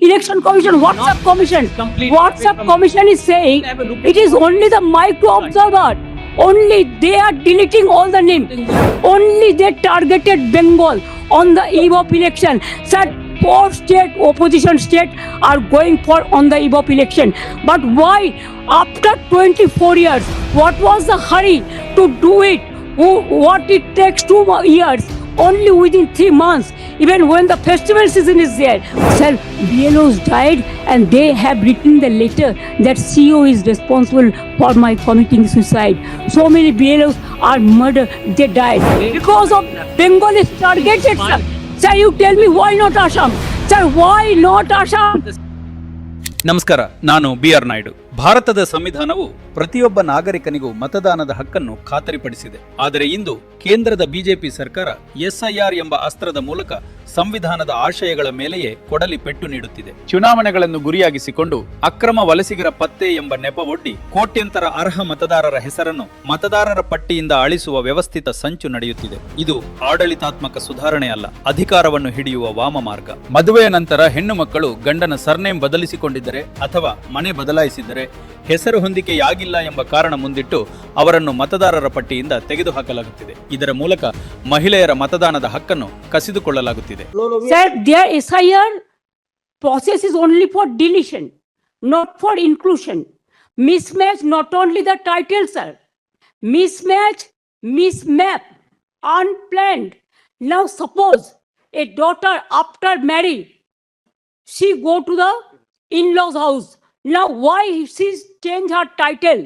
election commission, WhatsApp commission. WhatsApp commission is saying it is only the micro observer. Only they are deleting all the name. Only they targeted Bengal on the eve of election. Said four state opposition state are going for on the eve of election. But why after 24 years? What was the hurry to do it? What it takes two years? Only within three months, even when the festival season is there. Sir, BLOs died and they have written the letter that CEO is responsible for my committing suicide. So many BLOs are murdered, they died. Because of Bengal is targeted, sir. Sir, you tell me why not Assam? Sir, why not Assam? ನಮಸ್ಕಾರ, ನಾನು B R Naidu. ಭಾರತದ ಸಂವಿಧಾನವು ಪ್ರತಿಯೊಬ್ಬ ನಾಗರಿಕನಿಗೂ ಮತದಾನದ ಹಕ್ಕನ್ನು ಖಾತರಿಪಡಿಸಿದೆ. ಆದರೆ ಇಂದು ಕೇಂದ್ರದ BJP ಸರ್ಕಾರ ಎಸ್ಐಆರ್ ಎಂಬ ಅಸ್ತ್ರದ ಮೂಲಕ ಸಂವಿಧಾನದ ಆಶಯಗಳ ಮೇಲೆಯೇ ಕೊಡಲಿ ಪೆಟ್ಟು ನೀಡುತ್ತಿದೆ. ಚುನಾವಣೆಗಳನ್ನು ಗುರಿಯಾಗಿಸಿಕೊಂಡು ಅಕ್ರಮ ವಲಸಿಗರ ಪತ್ತೆ ಎಂಬ ನೆಪವೊಡ್ಡಿ ಕೋಟ್ಯಂತರ ಅರ್ಹ ಮತದಾರರ ಹೆಸರನ್ನು ಮತದಾರರ ಪಟ್ಟಿಯಿಂದ ಅಳಿಸುವ ವ್ಯವಸ್ಥಿತ ಸಂಚು ನಡೆಯುತ್ತಿದೆ. ಇದು ಆಡಳಿತಾತ್ಮಕ ಸುಧಾರಣೆ ಅಲ್ಲ, ಅಧಿಕಾರವನ್ನು ಹಿಡಿಯುವ ವಾಮ ಮಾರ್ಗ. ಮದುವೆಯ ನಂತರ ಹೆಣ್ಣು ಮಕ್ಕಳು ಗಂಡನ ಸರ್ನೇಮ್ ಬದಲಿಸಿಕೊಂಡಿದ್ದರೆ ಅಥವಾ ಮನೆ ಬದಲಾಯಿಸಿದರೆ ಹೆಸರು ಹೊಂದಿಕೆಯಾಗಿಲ್ಲ ಎಂಬ ಕಾರಣ ಮುಂದಿಟ್ಟು ಅವರನ್ನು ಮತದಾರರ ಪಟ್ಟಿಯಿಂದ ತೆಗೆದುಹಾಕಲಾಗುತ್ತಿದೆ ಇದರ ಮೂಲಕ ಮಹಿಳೆಯರ ಮತದಾನದ ಹಕ್ಕನ್ನು ಕಸಿದುಕೊಳ್ಳಲಾಗುತ್ತಿದೆ process is only for deletion, not for inclusion. Mismatch not only the title, sir. Mismatch, mismap, unplanned. Now suppose a daughter after marry, she go to the in-laws house. Now why she change her title?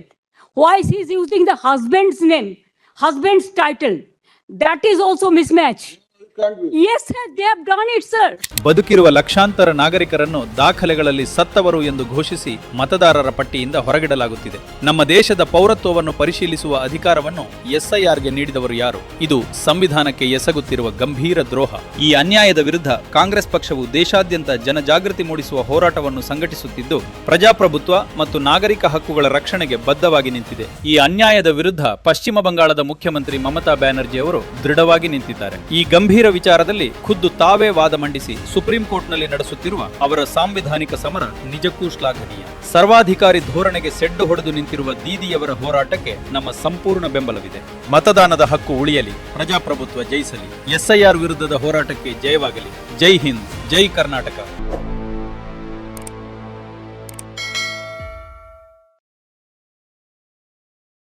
Why she's using the husband's name, husband's title? That is also mismatch. Yes, sir, they have done it, sir. ಬದುಕಿರುವ ಲಕ್ಷಾಂತರ ನಾಗರಿಕರನ್ನು ದಾಖಲೆಗಳಲ್ಲಿ ಸತ್ತವರು ಎಂದು ಘೋಷಿಸಿ ಮತದಾರರ ಪಟ್ಟಿಯಿಂದ ಹೊರಗಿಡಲಾಗುತ್ತಿದೆ. ನಮ್ಮ ದೇಶದ ಪೌರತ್ವವನ್ನು ಪರಿಶೀಲಿಸುವ ಅಧಿಕಾರವನ್ನು ಎಸ್ಐಆರ್ಗೆ ನೀಡಿದವರು ಯಾರು? ಇದು ಸಂವಿಧಾನಕ್ಕೆ ಎಸಗುತ್ತಿರುವ ಗಂಭೀರ ದ್ರೋಹ. ಈ ಅನ್ಯಾಯದ ವಿರುದ್ಧ ಕಾಂಗ್ರೆಸ್ ಪಕ್ಷವು ದೇಶಾದ್ಯಂತ ಜನಜಾಗೃತಿ ಮೂಡಿಸುವ ಹೋರಾಟವನ್ನು ಸಂಘಟಿಸುತ್ತಿದ್ದು ಪ್ರಜಾಪ್ರಭುತ್ವ ಮತ್ತು ನಾಗರಿಕ ಹಕ್ಕುಗಳ ರಕ್ಷಣೆಗೆ ಬದ್ಧವಾಗಿ ನಿಂತಿದೆ. ಈ ಅನ್ಯಾಯದ ವಿರುದ್ಧ ಪಶ್ಚಿಮ ಬಂಗಾಳದ ಮುಖ್ಯಮಂತ್ರಿ ಮಮತಾ ಬ್ಯಾನರ್ಜಿ ಅವರು ದೃಢವಾಗಿ ನಿಂತಿದ್ದಾರೆ. ಈ ಗಂಭೀರ ವಿಚಾರದಲ್ಲಿ ಖುದ್ದು ತಾವೇ ವಾದ ಮಂಡಿಸಿ ಸುಪ್ರೀಂ ಕೋರ್ಟ್ನಲ್ಲಿ ನಡೆಸುತ್ತಿರುವ ಅವರ ಸಾಂವಿಧಾನಿಕ ಸಮರ ನಿಜಕ್ಕೂ ಶ್ಲಾಘನೀಯ. ಸರ್ವಾಧಿಕಾರಿ ಧೋರಣೆಗೆ ಸೆಡ್ಡು ಹೊಡೆದು ನಿಂತಿರುವ ದೀದಿಯವರ ಹೋರಾಟಕ್ಕೆ ನಮ್ಮ ಸಂಪೂರ್ಣ ಬೆಂಬಲವಿದೆ. ಮತದಾನದ ಹಕ್ಕು ಉಳಿಯಲಿ, ಪ್ರಜಾಪ್ರಭುತ್ವ ಜಯಿಸಲಿ, ಎಸ್ಐಆರ್ ವಿರುದ್ಧದ ಹೋರಾಟಕ್ಕೆ ಜಯವಾಗಲಿ. ಜೈ ಹಿಂದ್, ಜೈ ಕರ್ನಾಟಕ.